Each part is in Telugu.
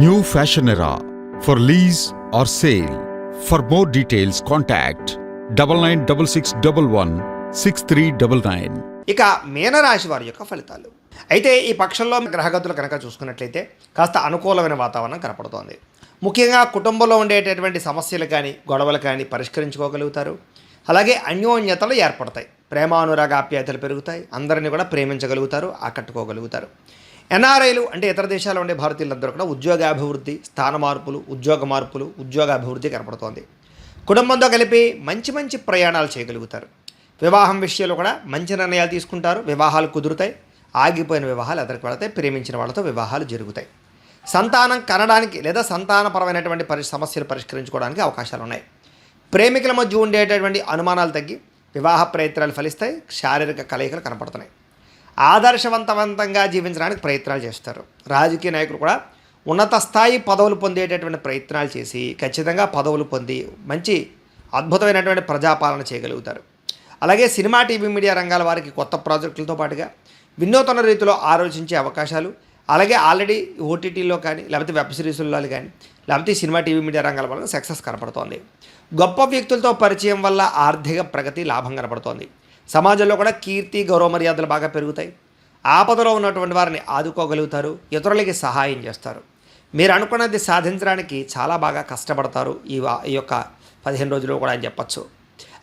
New fashion era for lease or sale for more details contact double nine double six double one six three double nine ఇక మీనరాశి వారి యొక్క ఫలితాలు. అయితే ఈ పక్షంలో గ్రహగతులు కనుక చూసుకున్నట్లయితే కాస్త అనుకూలమైన వాతావరణం కనపడుతోంది. ముఖ్యంగా కుటుంబంలో ఉండేటటువంటి సమస్యలు కానీ గొడవలు కానీ పరిష్కరించుకోగలుగుతారు. అలాగే అన్యోన్యతలు ఏర్పడతాయి. ప్రేమానురాగ ఆప్యాయతలు పెరుగుతాయి. అందరినీ కూడా ప్రేమించగలుగుతారు ఆకట్టుకోగలుగుతారు. ఎన్ఆర్ఐలు అంటే ఇతర దేశాల్లో ఉండే భారతీయులందరూ కూడా ఉద్యోగాభివృద్ధి స్థాన మార్పులు ఉద్యోగ మార్పులు ఉద్యోగాభివృద్ధి కనపడుతోంది. కుటుంబంతో కలిపి మంచి మంచి ప్రయాణాలు చేయగలుగుతారు. వివాహం విషయంలో కూడా మంచి నిర్ణయాలు తీసుకుంటారు. వివాహాలు కుదురుతాయి. ఆగిపోయిన వివాహాలు ఎదరికి వెళతాయి. ప్రేమించిన వాళ్ళతో వివాహాలు జరుగుతాయి. సంతానం కనడానికి లేదా సంతానపరమైనటువంటి పరి సమస్యలు పరిష్కరించుకోవడానికి అవకాశాలు ఉన్నాయి. ప్రేమికుల మధ్య ఉండేటటువంటి అనుమానాలు తగ్గి వివాహ ప్రయత్నాలు ఫలిస్తాయి. శారీరక కలయికలు కనపడుతున్నాయి. ఆదర్శవంతవంతంగా జీవించడానికి ప్రయత్నాలు చేస్తారు. రాజకీయ నాయకులు కూడా ఉన్నత స్థాయి పదవులు పొందేటటువంటి ప్రయత్నాలు చేసి ఖచ్చితంగా పదవులు పొంది మంచి అద్భుతమైనటువంటి ప్రజాపాలన చేయగలుగుతారు. అలాగే సినిమా టీవీ మీడియా రంగాల వారికి కొత్త ప్రాజెక్టులతో పాటుగా వినూతన రీతిలో ఆలోచించే అవకాశాలు అలాగే ఆల్రెడీ ఓటీటీలో కానీ లేకపోతే వెబ్ సిరీస్లలో కానీ లేకపోతే సినిమా టీవీ మీడియా రంగాల వల్ల సక్సెస్ కనపడుతోంది. గొప్ప వ్యక్తులతో పరిచయం వల్ల ఆర్థిక ప్రగతి లాభం కనపడుతోంది. సమాజంలో కూడా కీర్తి గౌరవ మర్యాదలు బాగా పెరుగుతాయి. ఆపదలో ఉన్నటువంటి వారిని ఆదుకోగలుగుతారు ఇతరులకి సహాయం చేస్తారు. మీరు అనుకున్నది సాధించడానికి చాలా బాగా కష్టపడతారు ఈ వా- ఈ యొక్క పదిహేను రోజులు కూడా అని చెప్పచ్చు.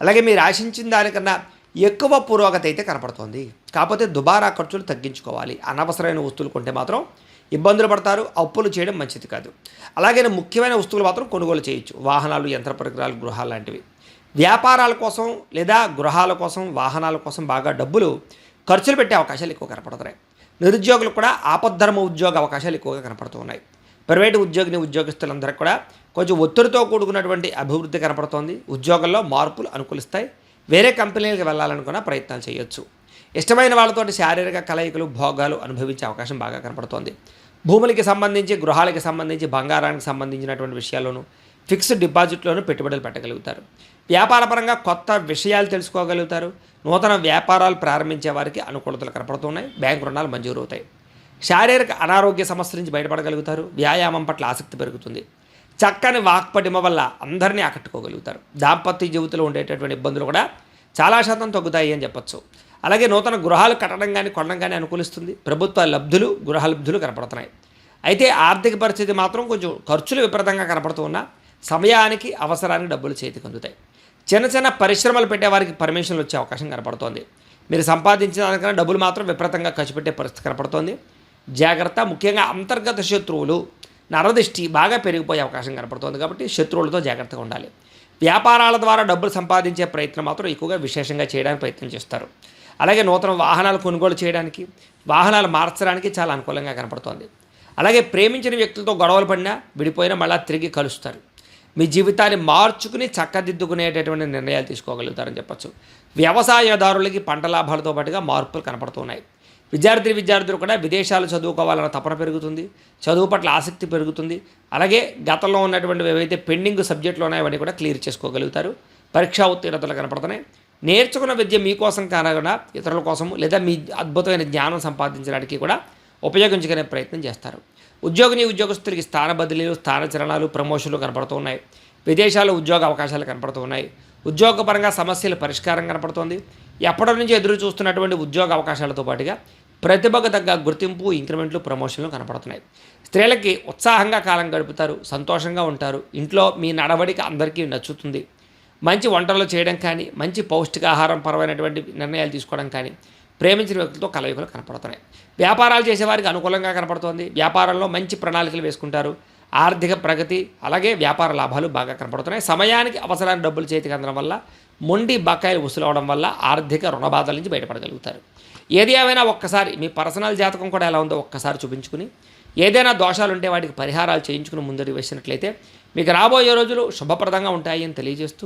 అలాగే మీరు ఆశించిన దానికన్నా ఎక్కువ పురోగతి అయితే కనపడుతోంది. కాకపోతే దుబారా ఖర్చులు తగ్గించుకోవాలి. అనవసరమైన వస్తువులు కొంటే మాత్రం ఇబ్బందులు పడతారు అప్పులు చేయడం మంచిది కాదు. అలాగే ముఖ్యమైన వస్తువులు మాత్రం కొనుగోలు చేయొచ్చు. వాహనాలు యంత్ర పరికరాలు గృహాలు లాంటివి. వ్యాపారాల కోసం లేదా గృహాల కోసం వాహనాల కోసం బాగా డబ్బులు ఖర్చులు పెట్టే అవకాశాలు ఎక్కువ కనపడుతున్నాయి. నిరుద్యోగులు కూడా ఆపద్ధర్మ ఉద్యోగ అవకాశాలు ఎక్కువగా కనపడుతూ ఉన్నాయి. ప్రైవేటు ఉద్యోగిని ఉద్యోగస్తులందరికీ కూడా కొంచెం ఒత్తిడితో కూడుకున్నటువంటి అభివృద్ధి కనపడుతోంది. ఉద్యోగంలో మార్పులు అనుకూలిస్తాయి. వేరే కంపెనీలకు వెళ్ళాలనుకున్న ప్రయత్నాలు చేయొచ్చు. ఇష్టమైన వాళ్ళతోటి శారీరక కలయికలు భోగాలు అనుభవించే అవకాశం బాగా కనపడుతోంది. భూములకి సంబంధించి గృహాలకి సంబంధించి బంగారానికి సంబంధించినటువంటి విషయాల్లోనూ ఫిక్స్డ్ డిపాజిట్లోనూ పెట్టుబడులు పెట్టగలుగుతారు. వ్యాపారపరంగా కొత్త విషయాలు తెలుసుకోగలుగుతారు. నూతన వ్యాపారాలు ప్రారంభించే వారికి అనుకూలతలు కనపడుతున్నాయి. బ్యాంకు రుణాలు మంజూరు అవుతాయి. శారీరక అనారోగ్య సమస్యల నుంచి బయటపడగలుగుతారు. వ్యాయామం పట్ల ఆసక్తి పెరుగుతుంది. చక్కని వాక్పటిమ వల్ల అందరినీ ఆకట్టుకోగలుగుతారు. దాంపత్య జీవితంలో ఉండేటటువంటి ఇబ్బందులు కూడా చాలా శాతం తగ్గుతాయి అని చెప్పొచ్చు. అలాగే నూతన గృహాలు కట్టడం కానీ కొనడం కానీ అనుకూలిస్తుంది. ప్రభుత్వ లబ్ధులు గృహలబ్ధులు కనపడుతున్నాయి. అయితే ఆర్థిక పరిస్థితి మాత్రం కొంచెం ఖర్చులు విపరీతంగా కనపడుతూ ఉన్నా సమయానికి అవసరానికి డబ్బులు చేతికి అందుతాయి. చిన్న చిన్న పరిశ్రమలు పెట్టే వారికి పర్మిషన్లు వచ్చే అవకాశం కనపడుతోంది. మీరు సంపాదించిన దానికన్నా డబ్బులు మాత్రం విపరీతంగా ఖర్చు పెట్టే పరిస్థితి కనపడుతోంది. జాగ్రత్త ముఖ్యంగా అంతర్గత శత్రువులు నరదిష్టి బాగా పెరిగిపోయే అవకాశం కనపడుతోంది కాబట్టి శత్రువులతో జాగ్రత్తగా ఉండాలి. వ్యాపారాల ద్వారా డబ్బులు సంపాదించే ప్రయత్నం మాత్రం ఎక్కువగా విశేషంగా చేయడానికి ప్రయత్నం చేస్తారు. అలాగే నూతన వాహనాలు కొనుగోలు చేయడానికి వాహనాలు మార్చడానికి చాలా అనుకూలంగా కనపడుతోంది. అలాగే ప్రేమించిన వ్యక్తులతో గొడవలు పడినా విడిపోయినా మళ్ళీ తిరిగి కలుస్తారు. మీ జీవితాన్ని మార్చుకుని చక్కదిద్దుకునేటటువంటి నిర్ణయాలు తీసుకోగలుగుతారని చెప్పచ్చు. వ్యవసాయదారులకి పంట లాభాలతో పాటుగా మార్పులు కనపడుతున్నాయి. విద్యార్థి విద్యార్థులు కూడా విదేశాలు చదువుకోవాలన్న తపన పెరుగుతుంది. చదువు పట్ల ఆసక్తి పెరుగుతుంది. అలాగే గతంలో ఉన్నటువంటి ఏవైతే పెండింగ్ సబ్జెక్టులు ఉన్నాయో అవన్నీ కూడా క్లియర్ చేసుకోగలుగుతారు. పరీక్షా ఉత్తీర్ణతలు కనపడుతున్నాయి. నేర్చుకున్న విద్య మీకోసం కానకుండా ఇతరుల కోసం లేదా మీ అద్భుతమైన జ్ఞానం సంపాదించడానికి కూడా ఉపయోగించుకునే ప్రయత్నం చేస్తారు. ఉద్యోగిని ఉద్యోగస్తులకి స్థాన బదిలీలు స్థాన చలనాలు ప్రమోషన్లు కనపడుతూ ఉన్నాయి విదేశాల్లో ఉద్యోగ అవకాశాలు కనపడుతూ ఉన్నాయి ఉద్యోగపరంగా సమస్యల పరిష్కారం కనపడుతోంది. ఎప్పటి నుంచి ఎదురు చూస్తున్నటువంటి ఉద్యోగ అవకాశాలతో పాటుగా ప్రతిభకు తగ్గ గుర్తింపు ఇంక్రిమెంట్లు ప్రమోషన్లు కనపడుతున్నాయి. స్త్రీలకి ఉత్సాహంగా కాలం గడుపుతారు సంతోషంగా ఉంటారు. ఇంట్లో మీ నడవడిక అందరికీ నచ్చుతుంది. మంచి వంటలు చేయడం కానీ మంచి పౌష్టికాహారం పరమైనటువంటి నిర్ణయాలు తీసుకోవడం కానీ ప్రేమించిన వ్యక్తులతో కలయికలు కనపడుతున్నాయి. వ్యాపారాలు చేసేవారికి అనుకూలంగా కనపడుతోంది. వ్యాపారంలో మంచి ప్రణాళికలు వేసుకుంటారు. ఆర్థిక ప్రగతి అలాగే వ్యాపార లాభాలు బాగా కనపడుతున్నాయి. సమయానికి అవసరానికి డబ్బులు చేతికి అందడం వల్ల మొండి బకాయిలు వసూలవడం వల్ల ఆర్థిక రుణబాధల నుంచి బయటపడగలుగుతారు. ఏది ఏమైనా ఒక్కసారి మీ పర్సనల్ జాతకం కూడా ఎలా ఉందో ఒక్కసారి చూపించుకుని ఏదైనా దోషాలు ఉంటే వాటికి పరిహారాలు చేయించుకుని ముందరికి వేసినట్లయితే మీకు రాబోయే రోజులు శుభప్రదంగా ఉంటాయి అని తెలియజేస్తూ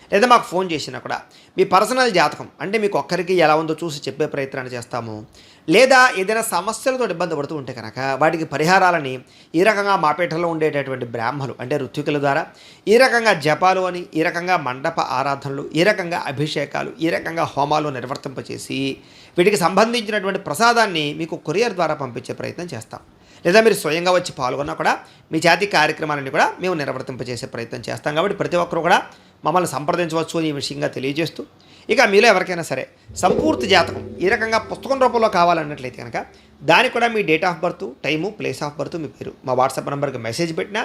లేదా మాకు ఫోన్ చేసినా కూడా మీ పర్సనల్ జాతకం అంటే మీకు ఒక్కరికి ఎలా ఉందో చూసి చెప్పే ప్రయత్నాన్ని చేస్తాము. లేదా ఏదైనా సమస్యలతో ఇబ్బంది పడుతూ ఉంటే కనుక వాటికి పరిహారాలని ఈ రకంగా మాపేటలో ఉండేటటువంటి బ్రాహ్మలు అంటే ఋత్వికుల ద్వారా ఈ రకంగా జపాలు అని ఈ రకంగా మండప ఆరాధనలు ఈ రకంగా అభిషేకాలు ఈ రకంగా హోమాలు నిర్వర్తింపచేసి వీటికి సంబంధించినటువంటి ప్రసాదాన్ని మీకు కొరియర్ ద్వారా పంపించే ప్రయత్నం చేస్తాం. లేదా మీరు స్వయంగా వచ్చి పాల్గొన్నా కూడా మీ జాతి కార్యక్రమాలన్నీ కూడా మేము నిర్వర్తింపజేసే ప్రయత్నం చేస్తాం. కాబట్టి ప్రతి ఒక్కరు కూడా మమ్మల్ని సంప్రదించవచ్చు అని ఈ విషయంగా తెలియజేస్తూ ఇక మీలో ఎవరికైనా సరే సంపూర్తి జాతకం ఈ రకంగా పుస్తకం రూపంలో కావాలన్నట్లయితే కనుక దానికి కూడా మీ date of birth time place of birth మీ పేరు మా వాట్సాప్ నెంబర్కి మెసేజ్ పెట్టినా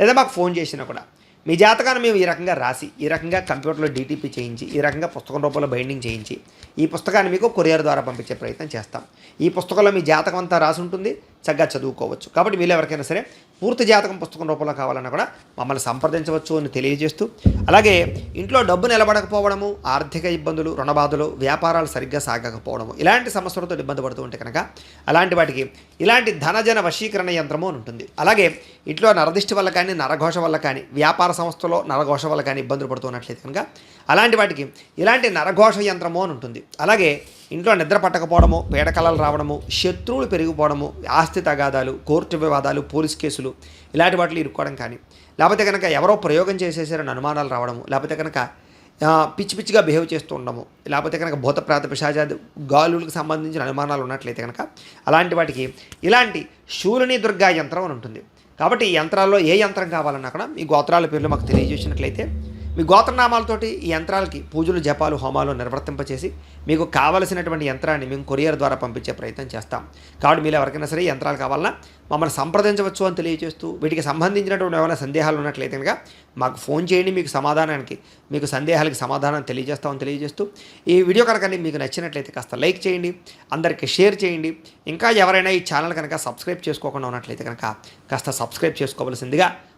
లేదా మాకు ఫోన్ చేసినా కూడా మీ జాతకాన్ని మేము ఈ రకంగా రాసి ఈ రకంగా కంప్యూటర్లో డీటీపీ చేయించి ఈ రకంగా పుస్తకం రూపంలో బైండింగ్ చేయించి ఈ పుస్తకాన్ని మీకు కొరియర్ ద్వారా పంపించే ప్రయత్నం చేస్తాం. ఈ పుస్తకంలో మీ జాతకం అంతా రాసి ఉంటుంది చక్కగా చదువుకోవచ్చు. కాబట్టి వీళ్ళు ఎవరికైనా సరే పూర్తి జాతకం పుస్తకం రూపంలో కావాలన్నా కూడా మమ్మల్ని సంప్రదించవచ్చు అని తెలియజేస్తూ అలాగే ఇంట్లో డబ్బు నిలబడకపోవడము ఆర్థిక ఇబ్బందులు రుణబాధలు వ్యాపారాలు సరిగ్గా సాగకపోవడము ఇలాంటి సమస్యలతో ఇబ్బంది పడుతూ ఉంటే కనుక అలాంటి వాటికి ఇలాంటి ధనజన వశీకరణ యంత్రము అని ఉంటుంది. అలాగే ఇంట్లో నరదిష్టి వల్ల కానీ నరఘోష వల్ల కానీ వ్యాపార సంస్థలో నరఘోష వల్ల కానీ ఇబ్బందులు పడుతున్నట్లయితే కనుక అలాంటి వాటికి ఇలాంటి నరఘోష యంత్రము అని ఉంటుంది. అలాగే ఇంట్లో నిద్ర పట్టకపోవడము పీడకలలు రావడము శత్రువులు పెరిగిపోవడము ఆస్తి తగాదాలు కోర్టు వివాదాలు పోలీస్ కేసులు ఇలాంటి వాటిలో ఇరుక్కోవడం కానీ లేకపోతే కనుక ఎవరో ప్రయోగం చేసేసారని అనుమానాలు రావడము లేకపోతే కనుక పిచ్చి పిచ్చిగా బిహేవ్ చేస్తూ ఉండము. లేకపోతే కనుక భూత ప్రాత పిశాచాది గాలులకు సంబంధించిన అనుమానాలు ఉన్నట్లయితే కనుక అలాంటి వాటికి ఇలాంటి శూలిని దుర్గా యంత్రం అని ఉంటుంది. కాబట్టి ఈ యంత్రాల్లో ఏ యంత్రం కావాలన్నా కూడా మీ గోత్రాల పేర్లు మాకు తెలియజేసినట్లయితే మీ గోత్రనామాలతోటి ఈ యంత్రాలకి పూజలు జపాలు హోమాలు నిర్వర్తింపచేసి మీకు కావలసినటువంటి యంత్రాన్ని మేము కొరియర్ ద్వారా పంపించే ప్రయత్నం చేస్తాం. కాబట్టి మీరు ఎవరికైనా సరే యంత్రాలు కావాలన్నా మమ్మల్ని సంప్రదించవచ్చు అని తెలియజేస్తూ వీటికి సంబంధించినటువంటి ఏమైనా సందేహాలు ఉన్నట్లయితే కనుక మాకు ఫోన్ చేయండి మీకు సమాధానానికి మీకు సందేహాలకి సమాధానం తెలియజేస్తామని తెలియజేస్తూ ఈ వీడియో కనుక మీకు నచ్చినట్లయితే కాస్త లైక్ చేయండి అందరికీ షేర్ చేయండి. ఇంకా ఎవరైనా ఈ ఛానల్ కనుక సబ్స్క్రైబ్ చేసుకోకుండా ఉన్నట్లయితే కనుక కాస్త సబ్స్క్రైబ్ చేసుకోవాల్సిందిగా